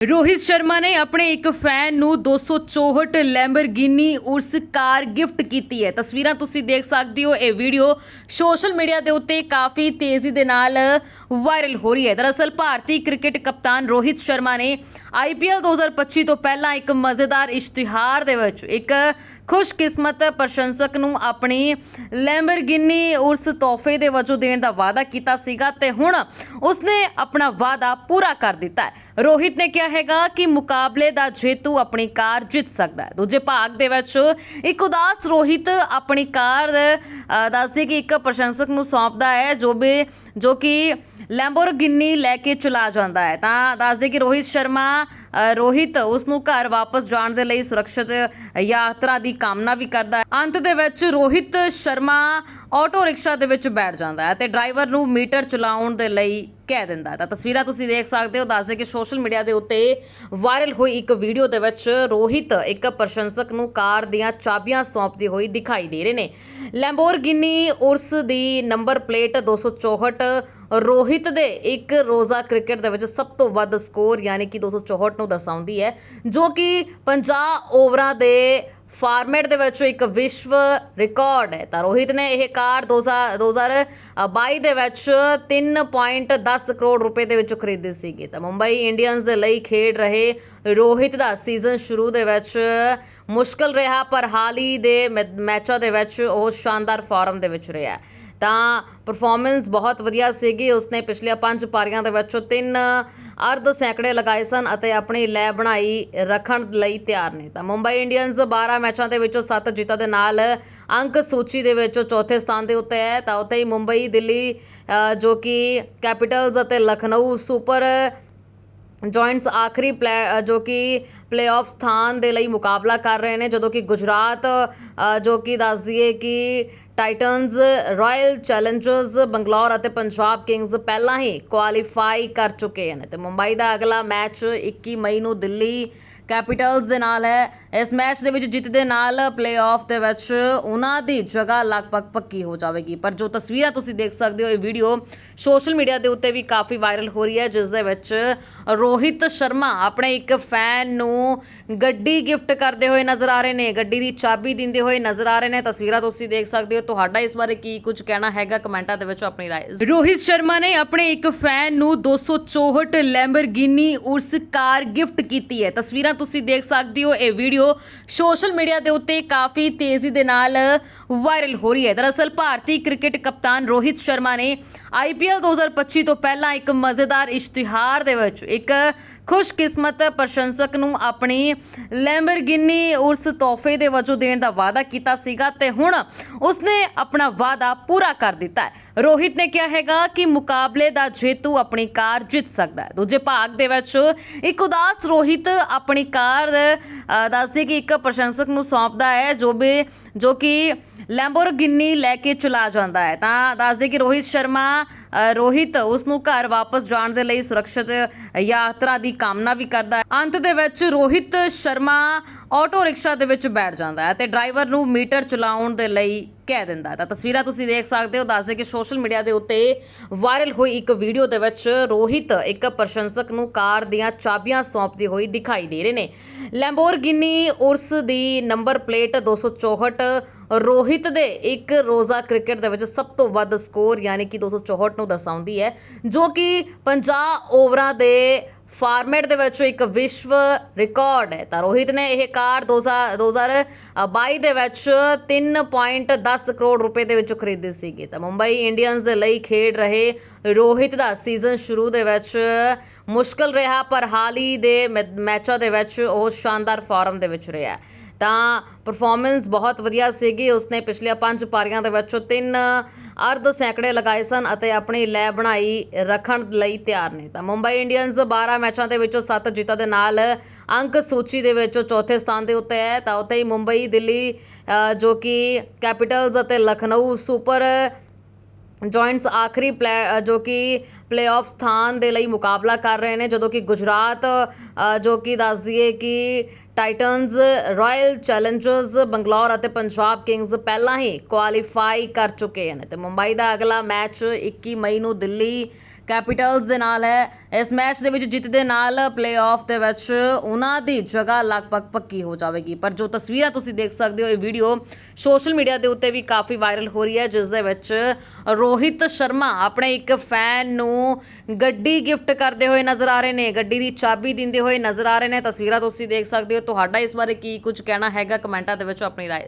ਰੋਹਿਤ ਸ਼ਰਮਾ ਨੇ ਆਪਣੇ ਇੱਕ ਫੈਨ ਨੂੰ 264 ਲੈਂਬਰਗਿਨੀ ਉਰਸ ਕਾਰ ਗਿਫਟ ਕੀਤੀ ਹੈ। ਤਸਵੀਰਾਂ ਤੁਸੀਂ ਦੇਖ ਸਕਦੇ ਹੋ। ਇਹ ਵੀਡੀਓ ਸੋਸ਼ਲ ਮੀਡੀਆ ਦੇ ਉੱਤੇ ਕਾਫੀ ਤੇਜ਼ੀ ਦੇ ਨਾਲ ਵਾਇਰਲ ਹੋ ਰਹੀ ਹੈ। ਦਰਅਸਲ ਭਾਰਤੀ ਕ੍ਰਿਕਟ ਕਪਤਾਨ ਰੋਹਿਤ ਸ਼ਰਮਾ ਨੇ IPL 2025 ਤੋਂ ਪਹਿਲਾਂ ਇੱਕ ਮਜ਼ੇਦਾਰ ਇਸ਼ਤਿਹਾਰ ਦੇ ਵਿੱਚ ਇੱਕ ਖੁਸ਼ਕਿਸਮਤ ਪ੍ਰਸ਼ੰਸਕ ਨੂੰ ਆਪਣੀ ਲੈਂਬਰਗਿਨੀ ਉਸ ਤੋਹਫੇ ਦੇ ਵਜੋਂ ਦੇਣ ਦਾ ਵਾਅਦਾ ਕੀਤਾ ਸੀਗਾ ਤੇ ਹੁਣ ਉਸਨੇ ਆਪਣਾ ਵਾਅਦਾ ਪੂਰਾ ਕਰ ਦਿੱਤਾ ਹੈ। ਰੋਹਿਤ ਨੇ ਕਿਹਾ ਹੈਗਾ ਕਿ ਮੁਕਾਬਲੇ ਦਾ ਜੇਤੂ ਆਪਣੀ ਕਾਰ ਜਿੱਤ ਸਕਦਾ ਹੈ। ਦੂਜੇ ਭਾਗ ਦੇ ਵਿੱਚ ਇੱਕ ਉਦਾਸ ਰੋਹਿਤ ਆਪਣੀ ਕਾਰ ਅ, ਦੱਸਦੇ ਕਿ ਇੱਕ ਪ੍ਰਸ਼ੰਸਕ ਨੂੰ ਸੌਂਪਦਾ ਹੈ ਜੋ ਵੀ ਜੋ ਕਿ ਲੈਂਬੋਰਗਿਨੀ ਲੈ ਕੇ ਚਲਾ ਜਾਂਦਾ ਹੈ। ਤਾਂ ਦੱਸਦੇ ਕਿ ਰੋਹਿਤ ਸ਼ਰਮਾ ਅ, ਰੋਹਿਤ ਉਸ ਨੂੰ ਘਰ ਵਾਪਸ ਜਾਣ ਦੇ ਲਈ ਸੁਰੱਖਿਅਤ ਯਾਤਰਾ ਦੀ ਕਾਮਨਾ ਵੀ ਕਰਦਾ ਹੈ। ਅੰਤ ਦੇ ਵਿੱਚ ਰੋਹਿਤ ਸ਼ਰਮਾ ਆਟੋ ਰਿਕਸ਼ਾ ਦੇ ਵਿੱਚ ਬੈਠ ਜਾਂਦਾ ਹੈ ਤੇ ਡਰਾਈਵਰ ਨੂੰ ਮੀਟਰ ਚਲਾਉਣ ਦੇ ਲਈ ਕਹਿ ਦਿੰਦਾ ਤਾਂ ਤਸਵੀਰਾਂ ਤੁਸੀਂ ਦੇਖ ਸਕਦੇ ਹੋ, ਦੱਸਦੇ ਕਿ ਸੋਸ਼ਲ ਮੀਡੀਆ ਦੇ ਉੱਤੇ ਵਾਇਰਲ ਹੋਈ ਇੱਕ ਵੀਡੀਓ ਦੇ ਵਿੱਚ ਰੋਹਿਤ ਇੱਕ ਪ੍ਰਸ਼ੰਸਕ ਨੂੰ ਕਾਰ ਦੀਆਂ ਚਾਬੀਆਂ ਸੌਂਪਦੀ ਹੋਈ ਦਿਖਾਈ ਦੇ ਰਹੇ ਨੇ। ਲੈਂਬੋਰਗਿਨੀ ਉਰਸ ਦੀ ਨੰਬਰ ਪਲੇਟ 264 ਰੋਹਿਤ ਦੇ ਇੱਕ ਰੋਜ਼ਾ ਕ੍ਰਿਕਟ ਦੇ ਵਿੱਚ ਸਭ ਤੋਂ ਵੱਧ ਸਕੋਰ, ਯਾਨੀ ਕਿ 264 ਨੂੰ ਦਰਸਾਉਂਦੀ ਹੈ, ਜੋ ਕਿ 50 ਓਵਰਾਂ ਦੇ ਫਾਰਮੈਟ ਦੇ ਵਿੱਚ ਇੱਕ ਵਿਸ਼ਵ ਰਿਕਾਰਡ ਹੈ। ਤਾਂ ਰੋਹਿਤ ਨੇ ਇਹ ਕਾਰ 2022 ਦੇ ਵਿੱਚ 3.10 ਕਰੋੜ ਰੁਪਏ ਦੇ ਵਿੱਚ ਖਰੀਦੀ ਸੀਗੀ। ਤਾਂ ਮੁੰਬਈ ਇੰਡੀਅਨਸ ਦੇ ਲਈ ਖੇਡ ਰਹੇ ਰੋਹਿਤ ਦਾ ਸੀਜ਼ਨ ਸ਼ੁਰੂ ਦੇ ਵਿੱਚ ਮੁਸ਼ਕਲ ਰਿਹਾ, ਪਰ ਹਾਲ ਹੀ ਦੇ ਮੈ- ਮੈਚਾਂ ਦੇ ਵਿੱਚ ਉਹ ਸ਼ਾਨਦਾਰ ਫਾਰਮ ਦੇ ਵਿੱਚ ਰਿਹਾ ਤਾਂ ਪਰਫਾਰਮੈਂਸ ਬਹੁਤ ਵਧੀਆ ਸੀਗੀ। ਉਸਨੇ ਪਿਛਲੀਆਂ ਪੰਜ ਪਾਰੀਆਂ ਦੇ ਵਿੱਚੋਂ ਤਿੰਨ ਅਰਧ ਸੈਂਕੜੇ ਲਗਾਏ ਸਨ ਅਤੇ ਆਪਣੀ ਲੈ ਬਣਾਈ ਰੱਖਣ ਲਈ ਤਿਆਰ ਨੇ। ਤਾਂ ਮੁੰਬਈ ਇੰਡੀਅਨਸ 12 ਮੈਚਾਂ ਦੇ ਵਿੱਚੋਂ 7 ਜਿੱਤਾਂ ਦੇ ਨਾਲ ਅੰਕ ਸੂਚੀ ਦੇ ਵਿੱਚੋਂ ਚੌਥੇ ਸਥਾਨ ਦੇ ਉੱਤੇ ਹੈ। ਤਾਂ ਉੱਥੇ ਹੀ ਮੁੰਬਈ, ਦਿੱਲੀ ਜੋ ਕਿ ਕੈਪੀਟਲਸ ਅਤੇ ਲਖਨਊ ਸੁਪਰ ਜੁਆਇੰਟਸ ਆਖਰੀ ਪਲੇ ਜੋ ਕਿ ਪਲੇਆਫ ਸਥਾਨ ਦੇ ਲਈ ਮੁਕਾਬਲਾ ਕਰ ਰਹੇ ਨੇ, ਜਦੋਂ ਕਿ ਗੁਜਰਾਤ ਜੋ ਕਿ ਦੱਸ ਦਈਏ ਕਿ ਟਾਈਟਨਸ ਰਾਇਲ ਚੈਲੰਜਰਸ ਬੰਗਲੌਰ ਅਤੇ ਪੰਜਾਬ ਕਿੰਗਸ ਪਹਿਲਾਂ ਹੀ ਕੁਆਲੀਫਾਈ ਕਰ ਚੁੱਕੇ ਹਨ ਤੇ ਮੁੰਬਈ ਦਾ ਅਗਲਾ ਮੈਚ 21 ਮਈ ਨੂੰ ਦਿੱਲੀ ਕੈਪੀਟਲਸ ਦੇ ਨਾਲ ਹੈ। ਇਸ ਮੈਚ ਦੇ ਵਿੱਚ ਜਿੱਤ ਦੇ ਨਾਲ ਪਲੇਆਫ ਦੇ ਵਿੱਚ ਉਹਨਾਂ ਦੀ ਜਗ੍ਹਾ ਲਗਭਗ ਪੱਕੀ ਹੋ ਜਾਵੇਗੀ। ਪਰ ਜੋ ਤਸਵੀਰਾਂ ਤੁਸੀਂ ਦੇਖ ਸਕਦੇ ਹੋ, ਇਹ ਵੀਡੀਓ ਸੋਸ਼ਲ ਮੀਡੀਆ ਦੇ ਉੱਤੇ ਵੀ ਕਾਫੀ ਵਾਇਰਲ ਹੋ ਰਹੀ ਹੈ, ਜਿਸ ਦੇ ਵਿੱਚ ਰੋਹਿਤ ਸ਼ਰਮਾ ਆਪਣੇ ਇੱਕ ਫੈਨ ਨੂੰ ਗੱਡੀ ਗਿਫਟ ਕਰਦੇ ਹੋਏ ਨਜ਼ਰ ਆ ਰਹੇ ਨੇ ਗੱਡੀ ਦੀ ਚਾਬੀ ਦਿੰਦੇ ਹੋਏ ਨਜ਼ਰ ਆ ਰਹੇ ਨੇ ਤਸਵੀਰਾਂ ਤੁਸੀਂ ਦੇਖ ਸਕਦੇ ਹੋ ਤੁਹਾਡਾ ਇਸ ਬਾਰੇ ਕੀ ਕੁਝ ਕਹਿਣਾ ਹੈਗਾ ਕਮੈਂਟਾਂ ਦੇ ਵਿੱਚ ਆਪਣੀ رائے ਰੋਹਿਤ ਸ਼ਰਮਾ ਨੇ ਆਪਣੇ ਇੱਕ ਫੈਨ ਨੂੰ 264 ਲੈਂਬਰਗਿਨੀ ਉਰਸ ਕਾਰ ਗਿਫਟ ਕੀਤੀ ਹੈ ਤਸਵੀਰਾਂ ਤੁਸੀਂ ਦੇਖ ਸਕਦੇ ਹੋ ਇਹ ਵੀਡੀਓ ਸੋਸ਼ਲ ਮੀਡੀਆ ਦੇ ਉੱਤੇ ਕਾਫੀ ਤੇਜ਼ੀ ਦੇ ਨਾਲ ਵਾਇਰਲ ਹੋ ਰਹੀ ਹੈ ਦਰਅਸਲ ਭਾਰਤੀ ਕ੍ਰਿਕਟ ਕਪਤਾਨ ਰੋਹਿਤ ਸ਼ਰਮਾ ਨੇ IPL 2025 ਤੋਂ ਪਹਿਲਾਂ ਇੱਕ ਮਜ਼ੇਦਾਰ ਇਸ਼ਤਿਹਾਰ ਦੇ ਵਿੱਚ ਇੱਕ ਖੁਸ਼ਕਿਸਮਤ ਪ੍ਰਸ਼ੰਸਕ ਨੂੰ ਆਪਣੀ ਲੈਂਬਰਗਿਨੀ ਉਰਸ ਤੋਹਫੇ ਦੇ ਵਜੋਂ ਦੇਣ ਦਾ ਵਾਅਦਾ ਕੀਤਾ ਸੀਗਾ ਤੇ ਹੁਣ ਉਸਨੇ ਆਪਣਾ ਵਾਅਦਾ ਪੂਰਾ ਕਰ ਦਿੱਤਾ ਹੈ। ਰੋਹਿਤ ਨੇ ਕਿਹਾ ਹੈਗਾ ਕਿ ਮੁਕਾਬਲੇ ਦਾ ਜੇਤੂ ਆਪਣੀ ਕਾਰ ਜਿੱਤ ਸਕਦਾ ਹੈ। ਦੂਜੇ ਭਾਗ ਦੇ ਵਿੱਚ ਇੱਕ ਉਦਾਸ ਰੋਹਿਤ ਆਪਣੀ ਕਾਰ ਦੱਸਦੀ ਕਿ ਇੱਕ ਪ੍ਰਸ਼ੰਸਕ ਨੂੰ ਸੌਂਪਦਾ ਹੈ ਜੋ ਵੀ, ਜੋ ਕਿ ਲੈਂਬੋਰਗਿਨੀ ਲੈ ਕੇ ਚਲਾ ਜਾਂਦਾ ਹੈ। ਤਾਂ ਦੱਸਦੇ ਕਿ ਰੋਹਿਤ ਸ਼ਰਮਾ ਰੋਹਿਤ ਉਸ ਨੂੰ ਘਰ ਵਾਪਸ ਜਾਣ ਦੇ ਲਈ ਸੁਰੱਖਿਅਤ ਯਾਤਰਾ ਦੀ ਕਾਮਨਾ ਵੀ ਕਰਦਾ ਹੈ। ਅੰਤ ਦੇ ਵਿੱਚ ਰੋਹਿਤ ਸ਼ਰਮਾ ਆਟੋ ਰਿਕਸ਼ਾ ਦੇ ਵਿੱਚ ਬੈਠ ਜਾਂਦਾ ਹੈ ਤੇ ਡਰਾਈਵਰ ਨੂੰ ਮੀਟਰ ਚਲਾਉਣ ਦੇ ਲਈ ਕਹਿ ਦਿੰਦਾ ਤਾਂ ਤਸਵੀਰਾਂ ਤੁਸੀਂ ਦੇਖ ਸਕਦੇ ਹੋ, ਦੱਸਦੇ ਕਿ ਸੋਸ਼ਲ ਮੀਡੀਆ ਦੇ ਉੱਤੇ ਵਾਇਰਲ ਹੋਈ ਇੱਕ ਵੀਡੀਓ ਦੇ ਵਿੱਚ ਰੋਹਿਤ ਇੱਕ ਪ੍ਰਸ਼ੰਸਕ ਨੂੰ ਕਾਰ ਦੀਆਂ ਚਾਬੀਆਂ ਸੌਂਪਦੀ ਹੋਈ ਦਿਖਾਈ ਦੇ ਰਹੇ ਨੇ। ਲੈਂਬੋਰਗਿਨੀ ਉਰਸ ਦੀ ਨੰਬਰ ਪਲੇਟ 264 ਰੋਹਿਤ ਦੇ ਇੱਕ ਰੋਜ਼ਾ ਕ੍ਰਿਕਟ ਦੇ ਵਿੱਚ ਸਭ ਤੋਂ ਵੱਧ ਸਕੋਰ, ਯਾਨੀ ਕਿ 264 ਨੂੰ ਦਰਸਾਉਂਦੀ ਹੈ, ਜੋ ਕਿ 50 ਓਵਰਾਂ ਦੇ ਫਾਰਮੈਟ ਦੇ ਵਿੱਚ ਇੱਕ ਵਿਸ਼ਵ ਰਿਕਾਰਡ ਹੈ। ਤਾਂ ਰੋਹਿਤ ਨੇ ਇਹ ਕਾਰ 2022 ਦੇ ਵਿੱਚ 3.10 ਕਰੋੜ ਰੁਪਏ ਦੇ ਵਿੱਚ ਖਰੀਦੀ ਸੀਗੀ। ਤਾਂ ਮੁੰਬਈ ਇੰਡੀਅਨਸ ਦੇ ਲਈ ਖੇਡ ਰਹੇ ਰੋਹਿਤ ਦਾ ਸੀਜ਼ਨ ਸ਼ੁਰੂ ਦੇ ਵਿੱਚ ਮੁਸ਼ਕਲ ਰਿਹਾ, ਪਰ ਹਾਲ ਹੀ ਦੇ ਮੈ- ਮੈਚਾਂ ਦੇ ਵਿੱਚ ਉਹ ਸ਼ਾਨਦਾਰ ਫਾਰਮ ਦੇ ਵਿੱਚ ਰਿਹਾ। ਤਾਂ ਪਰਫਾਰਮੈਂਸ ਬਹੁਤ ਵਧੀਆ ਸੀਗੀ। ਉਸਨੇ ਪਿਛਲੀਆਂ ਪੰਜ ਪਾਰੀਆਂ ਦੇ ਵਿੱਚੋਂ ਤਿੰਨ ਅਰਧ ਸੈਂਕੜੇ ਲਗਾਏ ਸਨ ਅਤੇ ਆਪਣੀ ਲੈ ਬਣਾਈ ਰੱਖਣ ਲਈ ਤਿਆਰ ਨੇ। ਤਾਂ ਮੁੰਬਈ ਇੰਡੀਅਨਸ 12 ਮੈਚਾਂ ਦੇ ਵਿੱਚੋਂ 7 ਜਿੱਤਾਂ ਦੇ ਨਾਲ ਅੰਕ ਸੂਚੀ ਦੇ ਵਿੱਚ ਚੌਥੇ ਸਥਾਨ ਦੇ ਉੱਤੇ ਹੈ। ਤਾਂ ਉੱਥੇ ਹੀ ਮੁੰਬਈ, ਦਿੱਲੀ ਜੋ ਕਿ ਕੈਪੀਟਲਸ ਅਤੇ ਲਖਨਊ ਸੁਪਰ ਜੁਆਇੰਟਸ ਆਖਰੀ ਪਲੇ ਜੋ ਕਿ ਪਲੇਆਫ ਸਥਾਨ ਦੇ ਲਈ ਮੁਕਾਬਲਾ ਕਰ ਰਹੇ ਨੇ। ਜਦੋਂ ਕਿ ਗੁਜਰਾਤ ਜੋ ਕਿ ਦੱਸ ਦਈਏ ਕਿ ਟਾਈਟਨਸ ਰਾਇਲ ਚੈਲੰਜਰਸ ਬੰਗਲੌਰ ਅਤੇ ਪੰਜਾਬ ਕਿੰਗਸ ਪਹਿਲਾਂ ਹੀ ਕੁਆਲੀਫਾਈ ਕਰ ਚੁੱਕੇ ਹਨ ਤੇ ਮੁੰਬਈ ਦਾ ਅਗਲਾ ਮੈਚ 21 ਮਈ ਨੂੰ ਦਿੱਲੀ ਕੈਪੀਟਲਸ ਦੇ ਨਾਲ ਹੈ। ਇਸ ਮੈਚ ਦੇ ਵਿੱਚ ਜਿੱਤ ਦੇ ਨਾਲ ਪਲੇਆਫ ਦੇ ਵਿੱਚ ਉਹਨਾਂ ਦੀ ਜਗ੍ਹਾ ਲਗਭਗ ਪੱਕੀ ਹੋ ਜਾਵੇਗੀ। ਪਰ ਜੋ ਤਸਵੀਰਾਂ ਤੁਸੀਂ ਦੇਖ ਸਕਦੇ ਹੋ, ਇਹ ਵੀਡੀਓ ਸੋਸ਼ਲ ਮੀਡੀਆ ਦੇ ਉੱਤੇ ਵੀ ਕਾਫੀ ਵਾਇਰਲ ਹੋ ਰਹੀ ਹੈ, ਜਿਸ ਦੇ ਵਿੱਚ ਰੋਹਿਤ ਸ਼ਰਮਾ ਆਪਣੇ ਇੱਕ ਫੈਨ ਨੂੰ ਗੱਡੀ ਗਿਫਟ ਕਰਦੇ ਹੋਏ ਨਜ਼ਰ ਆ ਰਹੇ ਨੇ, ਗੱਡੀ ਦੀ ਚਾਬੀ ਦਿੰਦੇ ਹੋਏ ਨਜ਼ਰ ਆ ਰਹੇ ਨੇ। ਤਸਵੀਰਾਂ ਤੁਸੀਂ ਦੇਖ ਸਕਦੇ ਹੋ। ਤੁਹਾਡਾ ਇਸ ਬਾਰੇ ਕੀ ਕੁਝ ਕਹਿਣਾ ਹੈਗਾ? ਕਮੈਂਟਾਂ ਦੇ ਵਿੱਚ ਆਪਣੀ ਰਾਏ